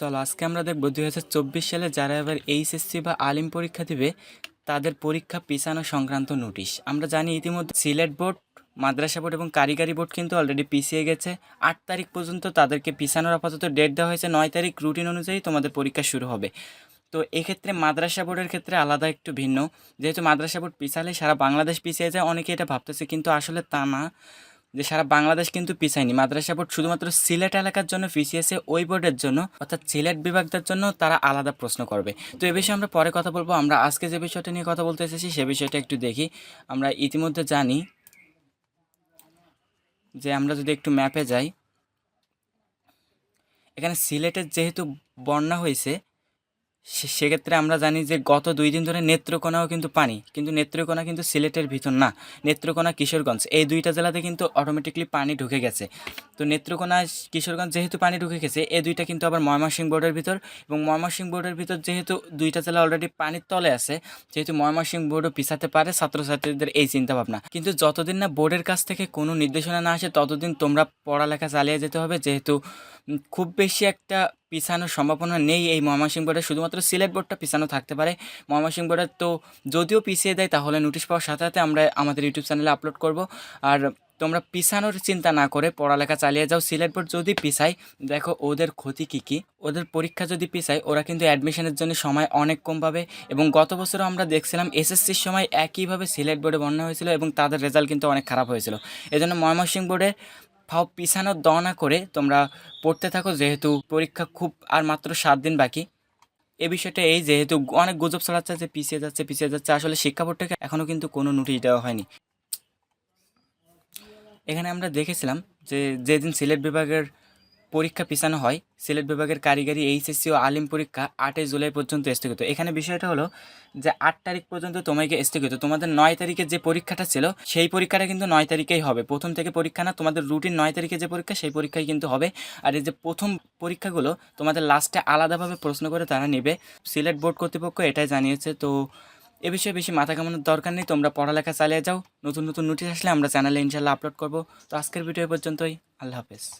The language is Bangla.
চলো, আজকে আমরা দেখব দুই হাজার চব্বিশ সালে যারা এবার এইচএসসি বা আলিম পরীক্ষা দিবে, তাদের পরীক্ষা পিছানো সংক্রান্ত নোটিশ। আমরা জানি ইতিমধ্যে সিলেট বোর্ড, মাদ্রাসা বোর্ড এবং কারিগরি বোর্ড কিন্তু অলরেডি পিছিয়ে গেছে। আট তারিখ পর্যন্ত তাদেরকে পিছানোর আপাতত ডেট দেওয়া হয়েছে। নয় তারিখ রুটিন অনুযায়ী তোমাদের পরীক্ষা শুরু হবে। তো এক্ষেত্রে মাদ্রাসা বোর্ডের ক্ষেত্রে আলাদা একটু ভিন্ন। যেহেতু মাদ্রাসা বোর্ড পিছালে সারা বাংলাদেশ পিছিয়ে যায়, অনেকে এটা ভাবতেছে, কিন্তু আসলে তা না। যে সারা বাংলাদেশ কিন্তু পিছায়নি। মাদ্রাসা বোর্ড শুধুমাত্র সিলেট এলাকার জন্য পিছিয়েছে ওই বোর্ডের জন্য, অর্থাৎ সিলেট বিভাগদের জন্য তারা আলাদা প্রশ্ন করবে। তো এ বিষয়ে আমরা পরে কথা বলব। আমরা আজকে যে বিষয়টা নিয়ে কথা বলতে এসেছি, সে বিষয়টা একটু দেখি। আমরা ইতিমধ্যে জানি যে আমরা যদি একটু ম্যাপে যাই, এখানে সিলেটের যেহেতু বন্যা হয়েছে সেক্ষেত্রে আমরা জানি যে গত দুই দিন ধরে নেত্রকোনাও কিন্তু পানি, কিন্তু নেত্রকোনা কিন্তু সিলেটের ভিতর না, নেত্রকোনা কিশোরগঞ্জ। এই দুইটা জেলাতে কিন্তু অটোমেটিকলি পানি ঢুকে গেছে। তো নেত্রকোনা কিশোরগঞ্জ যেহেতু পানি ঢুকে গেছে এই দুইটা কিন্তু আবার ময়মনসিংহ বোর্ডের ভিতর এবং ময়মনসিংহ বোর্ডের ভিতর যেহেতু দুইটা জেলা অলরেডি পানির তলে আছে, যেহেতু ময়মনসিংহ বোর্ডও পিছাতে পারে ছাত্রছাত্রীদের এই চিন্তা ভাবনা কিন্তু যতদিন না বোর্ডের কাছ থেকে কোনো নির্দেশনা না আসে, ততদিন তোমরা পড়ালেখা চালিয়ে যেতে হবে, যেহেতু খুব বেশি একটা পিছানোর সম্ভাবনা নেই এই ময়মনসিংহ বোর্ডে। শুধুমাত্র সিলেট বোর্ডটা পিছানো থাকতে পারে। ময়মনসিংহ বোর্ডে তো যদিও পিছিয়ে দেয়, তাহলে নোটিশ পাওয়ার সাথে সাথে আমরা আমাদের ইউটিউব চ্যানেলে আপলোড করব। আর তোমরা পিছানোর চিন্তা না করে পড়ালেখা চালিয়ে যাও। সিলেট বোর্ড যদি পিছায়, দেখো ওদের ক্ষতি কী কী? ওদের পরীক্ষা যদি পিছায়, ওরা কিন্তু অ্যাডমিশনের জন্য সময় অনেক কম পাবে। এবং গত বছরও আমরা দেখছিলাম এসএসসির সময় একইভাবে সিলেট বোর্ডে বন্যা হয়েছিল এবং তাদের রেজাল্ট কিন্তু অনেক খারাপ হয়েছিল। এজন্য ময়মনসিংহ বোর্ডে ফাও পিছানোর দ না করে তোমরা পড়তে থাকো, যেহেতু পরীক্ষা খুব আর মাত্র সাত দিন বাকি। এ বিষয়টা এই, যেহেতু অনেক গুজব ছড়াচ্ছে, যে পিছিয়ে যাচ্ছে পিছিয়ে যাচ্ছে, আসলে শিক্ষা বোর্ড থেকে এখনও কিন্তু কোনো নোটিশ দেওয়া হয়নি। এখানে আমরা দেখেছিলাম যে যেদিন সিলেট বিভাগের পরীক্ষা পিছানো হয়। সিলেট বিভাগের কারিগরি, এইচএসসি ও আলিম পরীক্ষা আটই জুলাই পর্যন্ত স্থগিত। এখানে বিষয়টা হলো যে, আট তারিখ পর্যন্ত তোমাকে স্থগিত। তোমাদের নয় তারিখে যে পরীক্ষাটা ছিল, সেই পরীক্ষাটা কিন্তু নয় তারিখেই হবে। প্রথম থেকে পরীক্ষা না, তোমাদের রুটিন নয় তারিখে যে পরীক্ষা, সেই পরীক্ষাই কিন্তু হবে। আর এই যে প্রথম পরীক্ষাগুলো, তোমাদের লাস্টে আলাদাভাবে প্রশ্ন করে তারা নেবে। সিলেট বোর্ড কর্তৃপক্ষ এটাই জানিয়েছে। তো এ বিষয়ে বেশি মাথা কামানোর দরকার নেই। তোমরা পড়ালেখা চালিয়ে যাও। নতুন নতুন নোটিশ আসলে আমরা চ্যানেলে ইনশাল্লাহ আপলোড করব। তো আজকের ভিডিও পর্যন্তই। আল্লাহ হাফেজ।